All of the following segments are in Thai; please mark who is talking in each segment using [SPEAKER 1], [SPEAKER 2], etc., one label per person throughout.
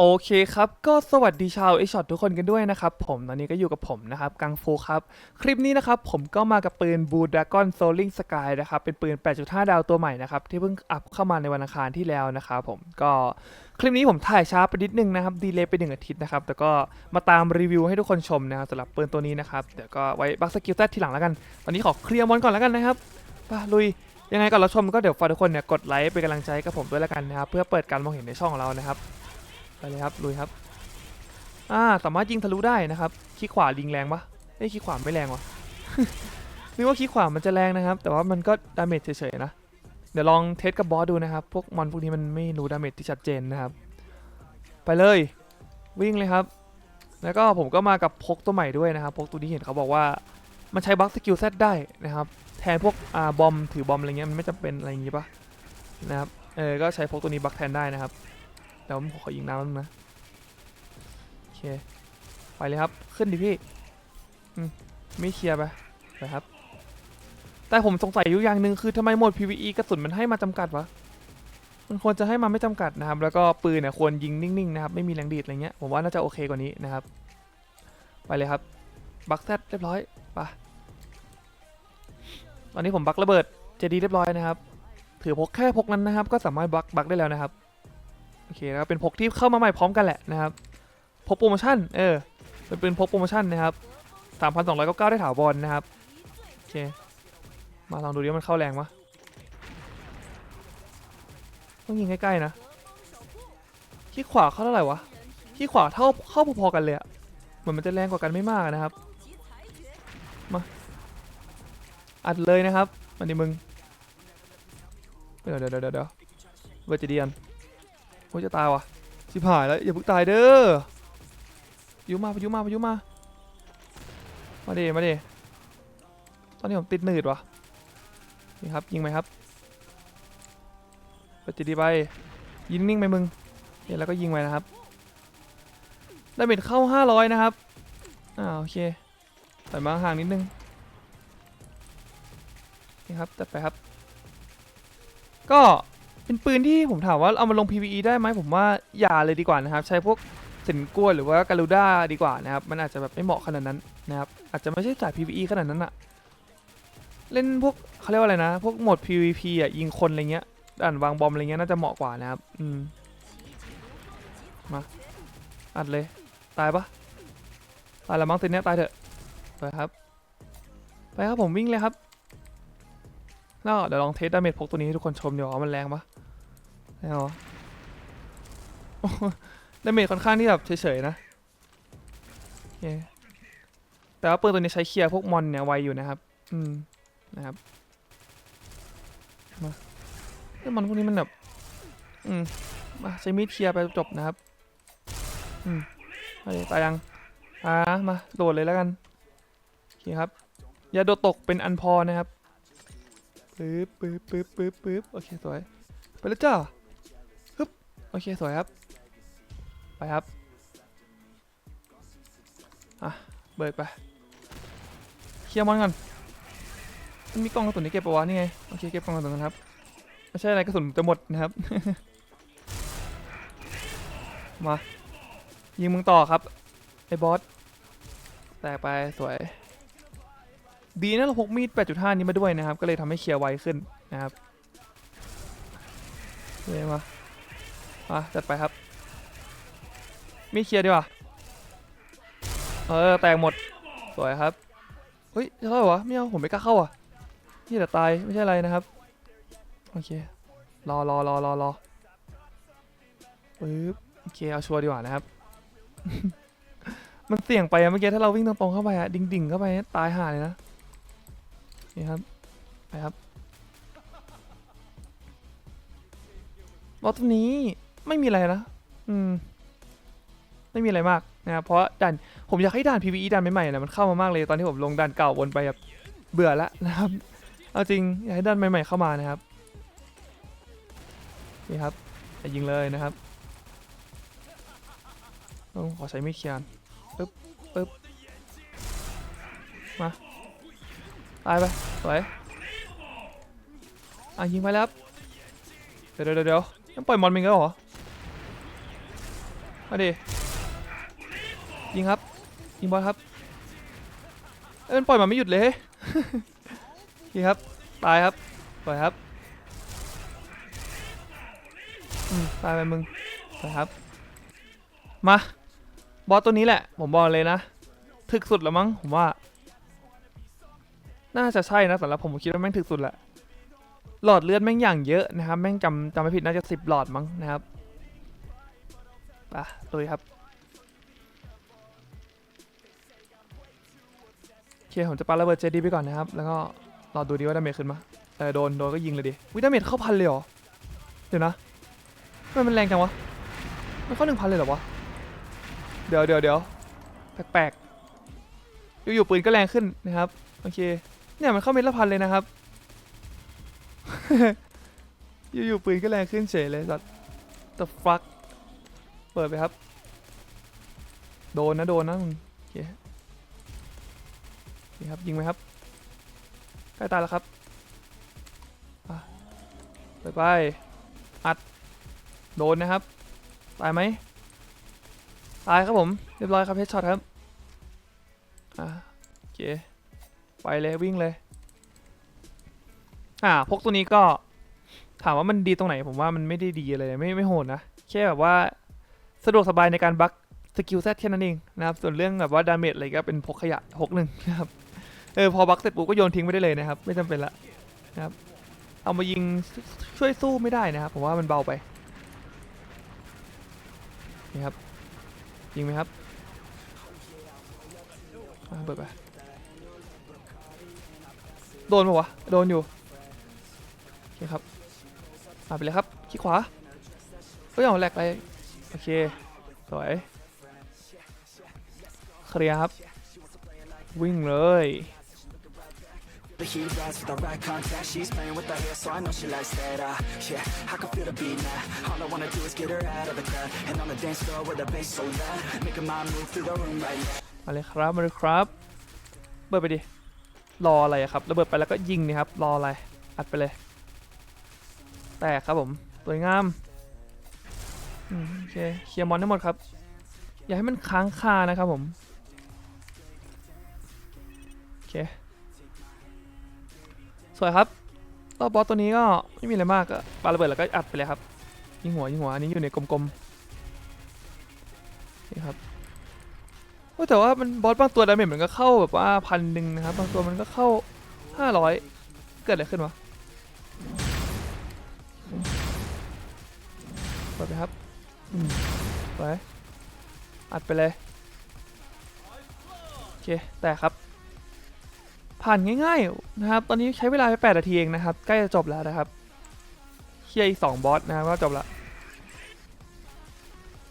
[SPEAKER 1] โอเคครับ ก็สวัสดีชาวเอช็อตทุกคนกันด้วยนะครับ ผมตอนนี้ก็อยู่กับผมนะครับ กังฟูครับ คลิปนี้นะครับ ผมก็มากับปืนบูด r a กอนโซลิงสกายนะครับ เป็นปืน 8.5 ดาวตัวใหม่นะครับ ที่เพิ่งอัพเข้ามาในวันอังคารที่แล้วนะครับผมก็คลิปนี้ผมถ่ายช้าไปนิดนึงนะครับ ดีเลย์ไปหนึ่งอาทิตย์นะครับ แต่ก็มาตามรีวิวให้ทุกคนชมนะครับสำหรับปืนตัวนี้นะครับเดี๋ยวก็ไว้บักสกิลแซทีหลังแล้วกัน ตอนนี้ขอเคลียร์มอนก่อนแล้วกันนะครับไปลุยยังไงก่อนเราชมก็เดี๋ยวฝากทุกคนเนี่ยกดไลค์เป็นกำลังใจกับผมด้วยแล้วกันนะครับเพื่อเปิดการมองเห็นในช่องของเรานะครับ ไปเลยครับลุยครับอ่าสามารถยิงทะลุได้นะครับคลิกขวาลิงแรงปะเอ้ยคลิกขวาไม่แรงวะนึกว่าคลิกขวามันจะแรงนะครับ แต่ว่ามันก็ดาเมจเฉยๆนะเดี๋ยวลองเทสกับบอสดูนะครับ พวกมอนพวกนี้มันไม่รู้ดาเมจที่ชัดเจนนะครับ ไปเลยวิ่งเลยครับ แล้วก็ผมก็มากับพกตัวใหม่ด้วยนะครับ พกตัวนี้เห็นเขาบอกว่ามันใช้บัคสกิลเซตได้นะครับแทนพวกอ่าบอมถือบอมอะไรเงี้ยมันไม่จำเป็นอะไรอย่างงี้ปะนะครับเออก็ใช้พกตัวนี้บัคแทนได้นะครับ เดี๋ยวผมขอยิงน้ำมันงนะโอเคไปเลยครับขึ้นดิพี่อมไม่เคลียร์ไปไปครับ แต่ผมสงสัยอยู่อย่างหนึ่งคือทำไมโหมด PVE กระสุนมันให้มาจำกัดวะมันควรจะให้มาไม่จำกัดนะครับ แล้วก็ปืนเนี่ยควรยิงนิ่งๆนะครับ ไม่มีแรงดีดอะไรเงี้ย ผมว่าน่าจะโอเคกว่านี้นะครับ ไปเลยครับ บักแซดเรียบร้อยไปตอนนี้ผมบักระเบิดเจดีเรียบร้อยนะครับ ถือพกแค่พกนั้นนะครับ ก็สามารถบักบักได้แล้วนะครับ โอเคแล้วเป็นพกที่เข้ามาใหม่พร้อมกันแหละนะครับพกโปรโมชั่นเออเป็นปืนพกโปรโมชั่นนะครับ3,299ได้ถาวรนะครับโอเคมาลองดูดิว่ามันเข้าแรงปะต้องยิงใกล้ๆนะขี้ขวาเข้าเท่าไหร่วะขี้ขวาเท่าเข้าพอๆกันเลยอะเหมือนมันจะแรงกว่ากันไม่มากนะครับมาอัดเลยนะครับมันดิมึงเดี๋ยวเดี๋ยวเดี๋ยวเดี๋ยวเวอร์จิเดียน โอ้ยจะตายวะชิบหายแล้วอย่าเพิ่งตายเด้อพายุมาพายุมาพายุมา มาเดมาเดตอนนี้ผมติดหนืดวะนี่ครับยิงไหมครับไปจีดีไปยิงนิ่งไปมึงเนี่ยแล้วก็ยิงไปนะครับดาเมจเข้า 500 นะครับอ่าโอเคถอยมาห่างนิดนึงนี่ครับจัดไปครับ ก็ เป็นปืนที่ผมถามว่าเอามาลง PVE ได้ไหมผมว่าอย่าเลยดีกว่านะครับ ใช้พวกสินกล้วยหรือว่าการูด้าดีกว่านะครับ มันอาจจะแบบไม่เหมาะขนาดนั้นนะครับ อาจจะไม่ใช่สาย PVE ขนาดนั้นอะเล่นพวกเขาเรียกว่าอะไรนะ พวกโหมด PVP อะยิงคนอะไรเงี้ยด่านวางบอมอะไรเงี้ยน่าจะเหมาะกว่านะครับ อืม มาอัดเลย ตายปะตายแล้วมั้งตินเนี้ยตายเถอะ ไปครับ ไปครับผมวิ่งเลยครับแล้วเดี๋ยวลองเทสดาเมจพกตัวนี้ให้ทุกคนชมเดี๋ยวามันแรงปะ แรงเหรอโอ้โหดาเมจค่อนข้างที่แบบเฉยๆนะโอเคแต่ว่าปืนตัวนี้ใช้เคลียร์พวกมอนเนี่ยไวอยู่นะครับ อืม นะครับ มาไอ้มอนพวกนี้มันแบบ อืม มาใช้มีดเคลียร์ไปจบนะครับ อืมไปตายยังอ่ามา โดดเลยแล้วกันโอเคครับ อย่าโดดตกเป็นอันพอนะครับปึ๊บปึ๊บปึ๊บปึ๊บปึ๊บโอเคสวย ไปแล้วจ้า โอเค สวยครับ ไปครับ อะ เบิกไป เคลียร์มอนก่อน มันมีกล่องกระสุนที่เก็บปะวะนี่ไง โอเค เก็บกล่องกระสุนกันครับ ไม่ใช่อะไรกระสุนจะหมดนะครับ มา ยิงมึงต่อครับ ไอ้บอส แตกไปสวย ดีนะเราพกมีด 8.5 นี้มาด้วยนะครับ ก็เลยทำให้เคลียร์ไวขึ้นนะครับเลยมา มาจัดไปครับ มีเคลียร์ดีกว่า เออ แตกหมด สวยครับ เฮ้ยจะเข้าเหรอวะไม่เอาผมไม่กล้าเข้าอะนี่แต่ตายไม่ใช่อะไรนะครับ โอเค รอรอรอรอรอปึ๊บโอเค เอาชัวร์ดีกว่านะครับ มันเสี่ยงไปอะเมื่อกี้ถ้าเราวิ่งตรงๆเข้าไปอะดิ่งๆเข้าไปตายห่าเลยนะนี่ครับ ไปครับบอสตัวนี้ ไม่มีอะไรนะอืม ไม่มีอะไรมากนะครับเพราะด่านผมอยากให้ด่าน PVE ด่านใหม่ๆนะมันเข้ามามากเลยตอนที่ผมลงด่านเก่าวนไปแบบเบื่อแล้วนะครับ เอาจริงอยากให้ด่านใหม่ๆเข้ามานะครับนี่ครับยิงเลยนะครับต้องขอใช้มีดเคลียร์ปึ๊บปึ๊บมาตายไปสวยอะยิงไปแล้วเดี๋ยวเดี๋ยวเดี๋ยวต้องปล่อยมอนมิงแล้วเหรอ มาดิยิงครับ ยิงบอลครับเอ้ยมันปล่อยมาไม่หยุดเลยโอเคครับ ตายครับ ปล่อยครับอืมตายไปมึงปล่อยครับ มา บอสตัวนี้แหละ ผมบอกเลยนะ ถึกสุดแล้วมั้ง ผมว่า น่าจะใช่นะสำหรับผมผมคิดว่าแม่งถึกสุดแหละ หลอดเลือดแม่งอย่างเยอะนะครับ แม่งจำจำไม่ผิดน่าจะสิบหลอดมั้งนะครับ ไปลุยครับโอเคผมจะปาระเบิดเจดีไปก่อนนะครับ แล้วก็รอดูดีว่าดาเมจขึ้นมาเออโดนโดนก็ยิงเลยดิวิดาเมจเข้าพันเลยเหรอ เดี๋ยวนะทำไมมันแรงจังวะ มันเข้าหนึ่งพันเลยเหรอวะ เดี๋ยวเดี๋ยวเดี๋ยวแปลกๆอยู่ๆปืนก็แรงขึ้นนะครับ โอเค เนี่ยมันเข้าเม็ดละพันเลยนะครับ อยู่ๆปืนก็แรงขึ้นเฉยเลยสัตว์ the fuck เปิดไปครับ โดนนะโดนนะมึงโอเคนี่ครับยิงไหมครับใกล้ตายแล้วครับอะไปไปอัดโดนนะครับ ตายไหมตายครับผม เรียบร้อยครับเฮดช็อตครับอะโอเคไปเลยวิ่งเลยอ่าพกตัวนี้ก็ถามว่ามันดีตรงไหนผมว่ามันไม่ได้ดีอะไรไม่ไม่โหดนะแค่แบบว่า สะดวกสบายในการบักสกิลแซดแค่นั้นเองนะครับส่วนเรื่องแบบว่าดาเมจอะไรก็เป็นพกขยะพกหนึ่งนะครับเออพอบักเสร็จปุ๊บก็โยนทิ้งไปได้เลยนะครับ ไม่จำเป็นละนะครับเอามายิงช่วยสู้ไม่ได้นะครับผมว่ามันเบาไปนี่ครับยิงไหมครับอ่าเปิดไปโดนปะวะโดนอยู่โอเคครับมาไปเลยครับขี้ขวาเฮ้ยเอาแหลกไป อเค สวย เคลียร์ครับ วิ่งเลย
[SPEAKER 2] The heat rise with the right contact She's playing with the hair so I know she likes that uh, Yeah, I can feel the beat now All I wanna do is get her out of the crowd And on the dance floor with the bass so loud Making my move through the room right now
[SPEAKER 1] มาเลยครับ มาเลยครับ เบิดไปดิ รออะไรอะครับ ระเบิดไปแล้วก็ยิงนี่ครับ รออะไร อัดไปเลย แตกครับผม สวยงาม อืมโอเคเคลียร์มอนทั้งหมดครับ อย่าให้มันค้างคานะครับผมโอเคสวยครับรอบบอสตัวนี้ก็ไม่มีอะไรมากก็ปาระเบิดแล้วก็อัดไปเลยครับ ยิงหัวยิงหัวอันนี้อยู่ในกลมๆนี่ครับโอ้แต่ว่ามันบอสบางตัวดาเมจมันก็เข้าแบบว่าพันหนึ่งนะครับบางตัวมันก็เข้าห้าร้อยเกิดอะไรขึ้นวะเปิดไปครับ ไปอัดไปเลย โอเค แต่ครับ ผ่านง่ายๆนะครับ ตอนนี้ใช้เวลาไป8นาทีเองนะครับ ใกล้จะจบแล้วนะครับเคลียร์อีกสองบอสนะครับก็จบละ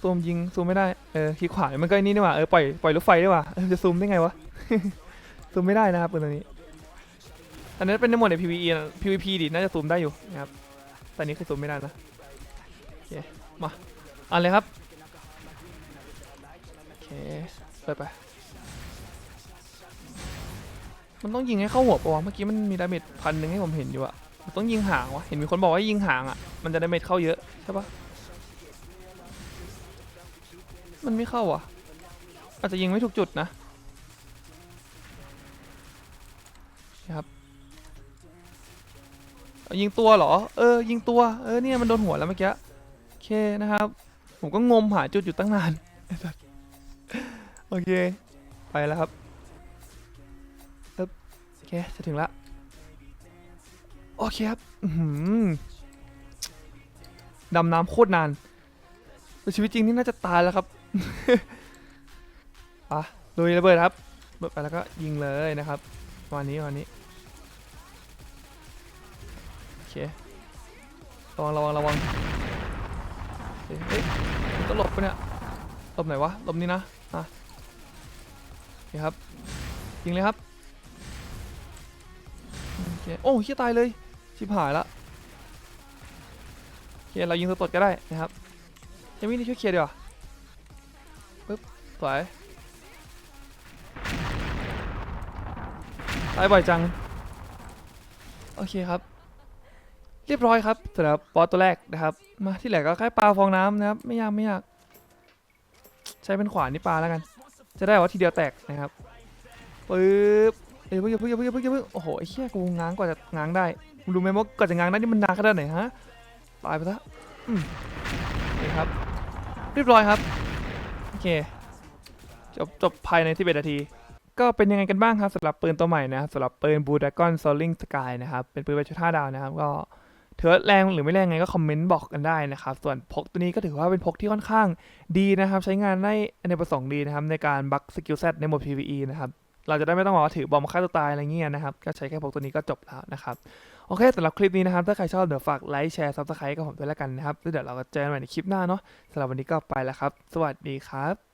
[SPEAKER 1] ซูมยิงซูมไม่ได้ เออคลิกขวามันก็อ้นี่นี่หว่า เออปล่อยปล่อยลูกไฟได้ว่ะเออจะซูมได้ไงวะ ซูมไม่ได้นะครับปืนตัวนี้ อันนั้นเป็นในหมดใน PVE นะ PVP ดิ น่าจะซูมได้อยู่นะครับ แต่นี้คือซูมไม่ได้นะโอเคมา เอ่านเลยครับโอเคเปิดไปมันต้องยิงให้เข้าหัวปะวะเมื่อกี้มันมีดาเมจพันหนึ่งให้ผมเห็นอยู่อะมันต้องยิงหางวะเห็นมีคนบอกว่ายิงหางอะมันจะดาเมจเข้าเยอะใช่ปะมันไม่เข้าอะ อาจจะยิงไม่ถูกจุดนะนะครับยิงตัวเหรอ เออ ยิงตัว เออ เนี่ย มันโดนหัวแล้วเมื่อกี้ โอเคนะครับ ผมก็งมหาจุดอยู่ตั้งนาน โอเค ไปแล้วครับเอ๊บโอเค จะถึงละ โอเคครับดำน้ำโคตรนานแต่ชีวิตจริงนี่น่าจะตายแล้วครับอะลุยระเบิดครับเบิดไปแล้วก็ยิงเลยนะครับวันนี้วันนี้โอเคระวังระวังระวัง เฮ้ยเฮ้ยมันต้องหลบปะเนี่ยหลบไหนวะหลบนี่นะอะโอเคครับยิงเลยครับโอเคโอ้เฮียตายเลยชิบหายละโอเคเรายิงตัวตดก็ได้นะครับเอมี่นี่ช่วยเคลียร์ดีกว่าปึ๊บสวยตายบ่อยจัง โอเคครับ เรียบร้อยครับสำหรับบอสตัวแรกนะครับ มาที่เหลือก็แค่ปลาฟองน้ำนะครับ ไม่ยากไม่ยาก ใช้เป็นขวานนี่ปลาแล้วกัน จะได้ว่าทีเดียวแตกนะครับปึ๊บเอ้ยเพิ่งอย่าเพิ่งอเพิ่งอเพิ่งอเพิ่งโอ้โหไอ้เหี้ยกูง้างกว่าจะง้างได้มึงรู้ไหมว่ากว่าจะง้างได้นี่มันนานขนาดไหนฮะตายไปซะอืมนี่ครับ เรียบร้อยครับโอเคจบจบภายใน11นาทีก็เป็นยังไงกันบ้างครับสำหรับปืนตัวใหม่นะครับสำหรับปืนบูดากอนโซลิงสกายนะครับ เป็นปืนแบชุดห้าดาวนะครับ ก็ ถือว่าแรงหรือไม่แรงไงก็คอมเมนต์บอกกันได้นะครับ ส่วนพกตัวนี้ก็ถือว่าเป็นพกที่ค่อนข้างดีนะครับ ใช้งานได้ในประสงค์ดีนะครับในการบัคสกิลเซตในโหมด PVE นะครับเราจะได้ไม่ต้องบอกว่าถือบอมฆ่าตัวตายอะไรเงี้ยนะครับ ก็ใช้แค่พกตัวนี้ก็จบแล้วนะครับ โอเคสำหรับคลิปนี้นะครับ ถ้าใครชอบเดี๋ยวฝากไลค์แชร์ซับสไครต์กับผมด้วยแล้วกันนะครับแล้วเดี๋ยวเราก็เจอกันใหม่ในคลิปหน้าเนาะสำหรับวันนี้ก็ไปแล้วครับ สวัสดีครับ